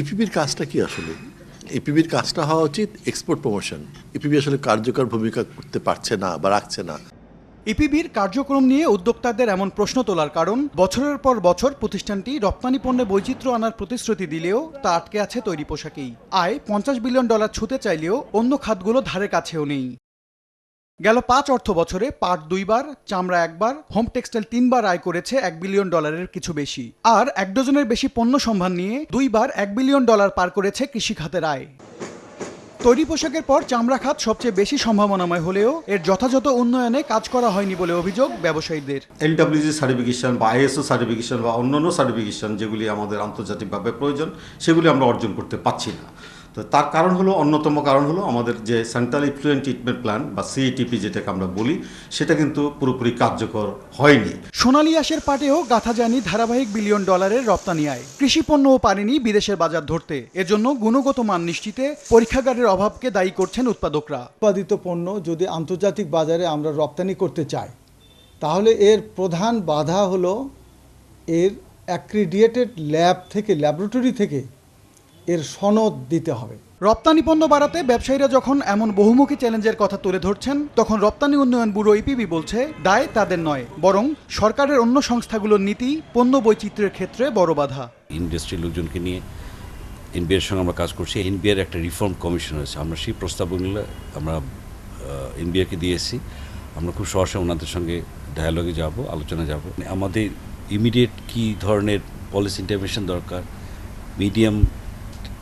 ইপিবির কাজটা কি আসলে? ইপিবির কাজটা হওয়া উচিত এক্সপোর্ট প্রমোশন ইপিবি আসলে কার্যকর ভূমিকা করতে পারছে না বা রাখছে না। ইপিবির কার্যক্রম নিয়ে উদ্যোক্তাদের এমন প্রশ্ন তোলার কারণ, বছরের পর বছর প্রতিষ্ঠানটি রপ্তানি পণ্যে বৈচিত্র্য আনার প্রতিশ্রুতি দিলেও তা আটকে আছে তৈরি পোশাকেই। আয় পঞ্চাশ বিলিয়ন ডলার ছুতে চাইলেও অন্য খাতগুলো ধারে কাছেও নেই। গেল পাঁচ অর্থ বছরে পাট দুইবার, চামড়া একবার, হোম টেক্সটাইল তিনবার আয় করেছে এক বিলিয়ন ডলারের কিছু বেশি। আর এক ডজনের বেশি পণ্য সম্ভার নিয়ে দুইবার এক বিলিয়ন ডলার পার করেছে কৃষি খাতের আয়। তৈরি পোশাকের পর চামড়া খাত সবচেয়ে বেশি সম্ভাবনাময় হলেও এর যথাযথ উন্নয়নে কাজ করা হয়নি বলে অভিযোগ ব্যবসায়ীদের। এলডব্লিউজি সার্টিফিকেশন বা আইএসও সার্টিফিকেশন বা অন্যান্য সার্টিফিকেশন যেগুলি আমাদের আন্তর্জাতিকভাবে প্রয়োজন, সেগুলি আমরা অর্জন করতে পারছি না। তো তার কারণ হলো অন্যতম কারণ হলো আমাদের যে সেন্ট্রাল ইফ্লুয়েন্ট ট্রিটমেন্ট প্ল্যান বা সিইটিপি যেটাকে আমরা বলি সেটা কিন্তু পুরোপুরি কার্যকর হয়নি। সোনালী আঁশের পাটেও গাথা যায়নি ধারাবাহিক বিলিয়ন ডলারের রপ্তানি আয়। কৃষি পণ্যও পারেনি বিদেশের বাজার ধরতে এজন্য গুণগত মান নিশ্চিতে পরীক্ষাগারের অভাবকে দায়ী করছেন উৎপাদকরা। উৎপাদিত পণ্য যদি আন্তর্জাতিক বাজারে আমরা রপ্তানি করতে চাই তাহলে এর প্রধান বাধা হলো এর অ্যাক্রিডিয়েটেড ল্যাব থেকে ল্যাবরেটরি থেকে এর সনদ দিতে হবে। রপ্তানি পণ্য বাড়াতে ব্যবসায়ীরা যখন এমন বহুমুখী চ্যালেঞ্জের কথা তুলে ধরছেন, তখন রপ্তানি উন্নয়ন ব্যুরো ইপিবি বলছে, দায় তাদের নয়, বরং সরকারের অন্য সংস্থাগুলোর নীতি, পণ্য বৈচিত্র্যের ক্ষেত্রে বড় বাধা। ইন্ডাস্ট্রির লোকজনকে নিয়ে এনবিআর সঙ্গে আমরা কাজ করছি। এনবিআর একটা রিফর্ম কমিশন হয়েছে আমরা সেই প্রস্তাবগুলো আমরা এনবিআরকে দিয়ে এসেছি আমরা খুব সহসা ওনাদের সঙ্গে ডায়ালগে যাব আলোচনা যাব। আমাদের ইমিডিয়েট কি ধরনের পলিসি ইন্টারভেনশন দরকার? মিডিয়াম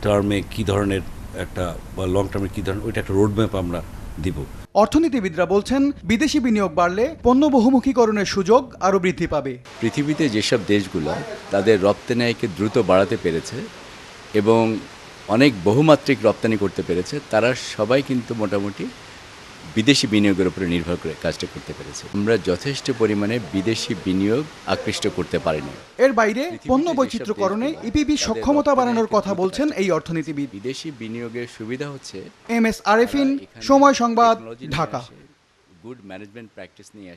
টার্মে কি ধরনের একটা বা লং টার্মে কি ধরনের ওইটা একটা রোডম্যাপ আমরা দিব। অর্থনীতিবিদরা বলছেন বিদেশি বিনিয়োগ বাড়লে পণ্য বহুমুখীকরণের সুযোগ আরও বৃদ্ধি পাবে। পৃথিবীতে যেসব দেশগুলো তাদের রপ্তানি আয়কে দ্রুত বাড়াতে পেরেছে এবং অনেক বহুমাত্রিক রপ্তানি করতে পেরেছে তারা সবাই কিন্তু মোটামুটি বিদেশি বিনিয়োগের উপরে নির্ভর করে কাজটা করতে পেরেছে। আমরা যথেষ্ট পরিমাণে বিদেশি বিনিয়োগ আকৃষ্ট করতে পারিনি। এর বাইরে পণ্য বৈচিত্র্যকরণে ইপিবি সক্ষমতা বাড়ানোর কথা বলছেন এই অর্থনীতিবিদ। বিদেশি বিনিয়োগের সুবিধা হচ্ছে এম এস আরেফিন সময় সংবাদ ঢাকা। গুড ম্যানেজমেন্ট প্র্যাকটিস নিয়ে